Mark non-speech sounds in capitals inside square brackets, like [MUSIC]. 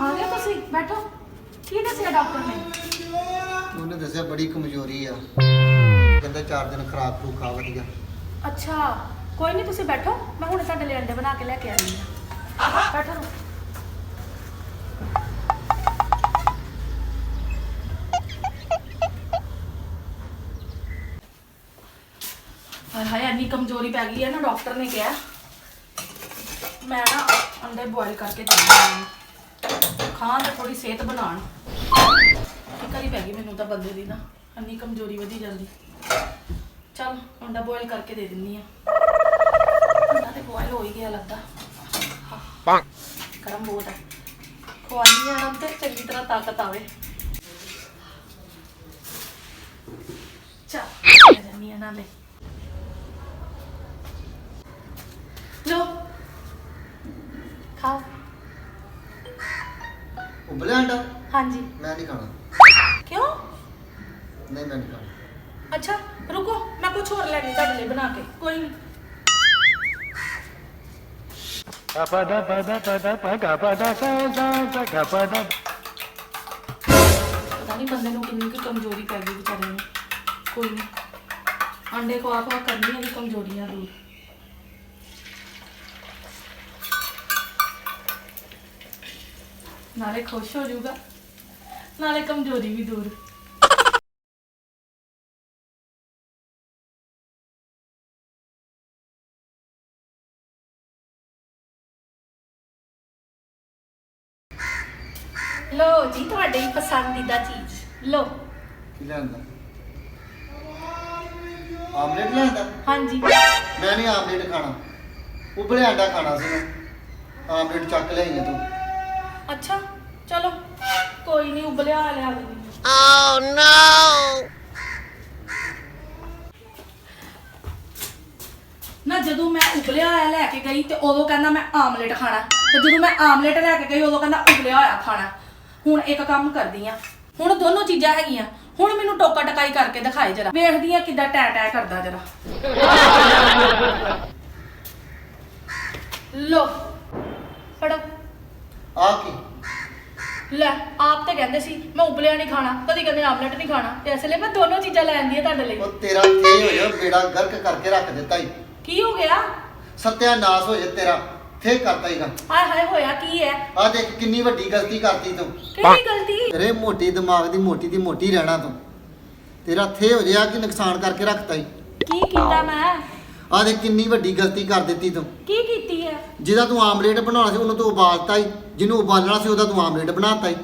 ਆ ਗਏ ਤੁਸੀਂ ਬੈਠੋ। ਕੀ ਦੱਸਿਆ ਡਾਕਟਰ ਨੇ? ਉਹਨੇ ਦੱਸਿਆ ਬੜੀ ਕਮਜ਼ੋਰੀ ਆ। ਕਹਿੰਦਾ ਚਾਰ ਦਿਨ ਖਰਾਬ ਖੂ ਖਾ ਵਧੀਆ ਅੱਛਾ ਕੋਈ ਨਹੀਂ ਤੁਸੀਂ ਬੈਠੋ ਮੈਂ ਹੁਣੇ ਤੁਹਾਡੇ ਲਈ ਅੰਡੇ ਬਣਾ ਕੇ ਲੈ ਕੇ ਆਈ ਹਾਂ। ਬੈਠੋ ਹਾਏ ਹਾਏ ਇੰਨੀ ਕਮਜ਼ੋਰੀ ਪੈ ਗਈ ਹੈ ਨਾ ਡਾਕਟਰ ਨੇ ਕਿਹਾ। ਮੈਂ ਨਾ ਅੰਡੇ ਬੋਇਲ ਕਰਕੇ ਦੇਣੀ ਖਾਣ ਤੇ ਥੋੜੀ ਸਿਹਤ ਬਣਾਉਣ। ਫਿਕਰ ਹੀ ਪੈ ਗਈ ਮੈਨੂੰ ਤਾਂ ਬੰਦੇ ਦੀ ਨਾ। ਇੰਨੀ ਕਮਜ਼ੋਰੀ ਵਧੀ ਜਾਂਦੀ। ਚਲ ਅੰਡਾ ਬੋਇਲ ਕਰਕੇ ਦੇ ਦਿੰਨੀ ਆ ਅੰਡਾ ਤੇ ਬੋਇਲ ਹੋ ਹੀ ਗਿਆ ਲੱਗਦਾ। ਹਾਂ ਗਰਮ ਬਹੁਤ ਹੈ। ਖਵਾਨੀ ਆ ਨਾ ਤੇ ਚੰਗੀ ਤਰ੍ਹਾਂ ਤਾਕਤ ਆਵੇ। ਚਲ ਜੰਨੀ ਆ ਨਾਲੇ ਲੋ ਖਾਓ ਉਬਲਿਆ ਅੰਡਾ ਹਾਂਜੀ ਮੈਂ ਨਹੀਂ ਖਾਣਾ ਕਿਉਂ ਨਹੀਂ ਮੈਂ ਨਹੀਂ ਖਾਣਾ ਅੱਛਾ ਰੁਕੋ ਮੈਂ ਕੁਝ ਹੋਰ ਲੈਣੀ ਤੁਹਾਡੇ ਲਈ ਬਣਾ ਕੇ ਕੋਈ ਨਹੀਂ ਪਤਾ ਨਹੀਂ ਬੰਦੇ ਨੂੰ ਕਿੰਨੀ ਕੁ ਕਮਜ਼ੋਰੀ ਪੈ ਗਈ ਵਿਚਾਰੇ ਨੂੰ ਕੋਈ ਨਹੀਂ ਅੰਡੇ ਖਵਾ ਖਵਾ ਕਰਨੀਆਂ ਵੀ ਕਮਜ਼ੋਰੀਆਂ ਦੂਰ ਨਾਲੇ ਖੁਸ਼ ਹੋ ਜਾਊਗਾ। ਨਾਲੇ ਕਮਜ਼ੋਰੀ ਵੀ ਦੂਰ। ਲੋ ਜੀ ਤੁਹਾਡੇ ਹੀ ਪਸੰਦੀਦਾ ਚੀਜ਼। ਲੋ। ਕੀ ਲੈਂਦਾ ਆਮਲੇਟ ਲੈਂਦਾ ਹਾਂਜੀ। ਮੈਂ ਨਹੀਂ ਆਮਲੇਟ ਖਾਣਾ। ਉਬਲਿਆ ਅੰਡਾ ਖਾਣਾ ਸੀ ਮੈਂ। ਆਮਲੇਟ ਚੱਕ ਲਿਆਈ ਆ ਤੂੰ। ਅੱਛਾ ਚਲੋ ਕੋਈ ਨਹੀਂ ਉਬਲਿਆ ਲਿਆ ਦਿੰਦੀ ਨਾ ਜਦੋਂ ਮੈਂ ਉਬਲਿਆ ਹੋਇਆ ਲੈ ਕੇ ਗਈ ਤੇ ਉਦੋਂ ਕਹਿੰਦਾ ਮੈਂ ਆਮਲੇਟ ਖਾਣਾ। ਤੇ ਜਦੋਂ ਮੈਂ ਆਮਲੇਟ ਲੈ ਕੇ ਗਈ ਉਦੋਂ ਕਹਿੰਦਾ ਉਬਲਿਆ ਹੋਇਆ ਖਾਣਾ। ਹੁਣ ਇੱਕ ਕੰਮ ਕਰਦੀ ਆ। ਹੁਣ ਦੋਨੋਂ ਚੀਜ਼ਾਂ ਹੈਗੀਆਂ। ਹੁਣ ਮੈਨੂੰ ਟੋਕਾ ਟਕਾਈ ਕਰਕੇ ਦਿਖਾਈ ਜਰਾ। ਵੇਖਦੀ ਆ ਕਿੱਦਾਂ ਟੈ ਟੈ ਕਰਦਾ ਜਰਾ। [LAUGHS] ਲੋ ਫੜੋ। ਆ ਕੀ? ਲੈ ਆਪ ਤੇ ਕਹਿੰਦੇ ਸੀ ਮੈਂ ਉਬਲਿਆ ਨਹੀਂ ਖਾਣਾ ਕਦੀ ਕਦੇ ਆਮਲੇਟ ਨਹੀਂ ਖਾਣਾ ਤੇ ਇਸ ਲਈ ਮੈਂ ਦੋਨੋਂ ਚੀਜ਼ਾਂ ਲੈ ਆਂਦੀ ਆ ਤੁਹਾਡੇ ਲਈ। ਉਹ ਤੇਰਾ ਥੇ ਹੋ ਜਾ ਬੇੜਾ ਗਰਕ ਕਰਕੇ ਰੱਖ ਦਿੱਤਾ ਈ। ਕੀ ਹੋ ਗਿਆ? ਸਤਿਆਨਾਸ਼ ਹੋ ਜਾ ਤੇਰਾ ਥੇ ਕਰਤਾ ਹੀਗਾ ਹਾਏ ਹਾਏ ਹੋਇਆ ਕੀ ਹੈ ਆ ਦੇਖ ਕਿੰਨੀ ਵੱਡੀ ਗਲਤੀ ਕਰਤੀ ਤੂੰ। ਕਿਹੜੀ ਗਲਤੀ? ਤੇਰੇ ਮੋਟੀ ਦਿਮਾਗ ਦੀ ਮੋਟੀ ਦੀ ਮੋਟੀ ਰਹਿਣਾ ਤੂੰ। ਤੇਰਾ ਥੇ ਹੋ ਜਾ ਕਿ ਨੁਕਸਾਨ ਕਰਕੇ ਰੱਖਤਾ ਈ। ਕੀ ਕੀਤਾ ਮੈਂ? ਆ ਦੇਖ ਕਿੰਨੀ ਵੱਡੀ ਗਲਤੀ ਕਰ ਦਿੱਤੀ ਤੂੰ। ਕੀ ਕੀਤੀ ਹੈ ਜਿਹਦਾ ਤੂੰ ਆਮਲੇਟ ਬਣਾਉਣਾ ਸੀ ਉਹਨੂੰ ਤੂੰ ਉਬਾਲਤਾ ਈ। ਜਿਹਨੂੰ ਉਬਾਲਣਾ ਸੀ ਉਹਦਾ ਤੂੰ ਆਮਲੇਟ ਬਣਾਤਾ ਈ।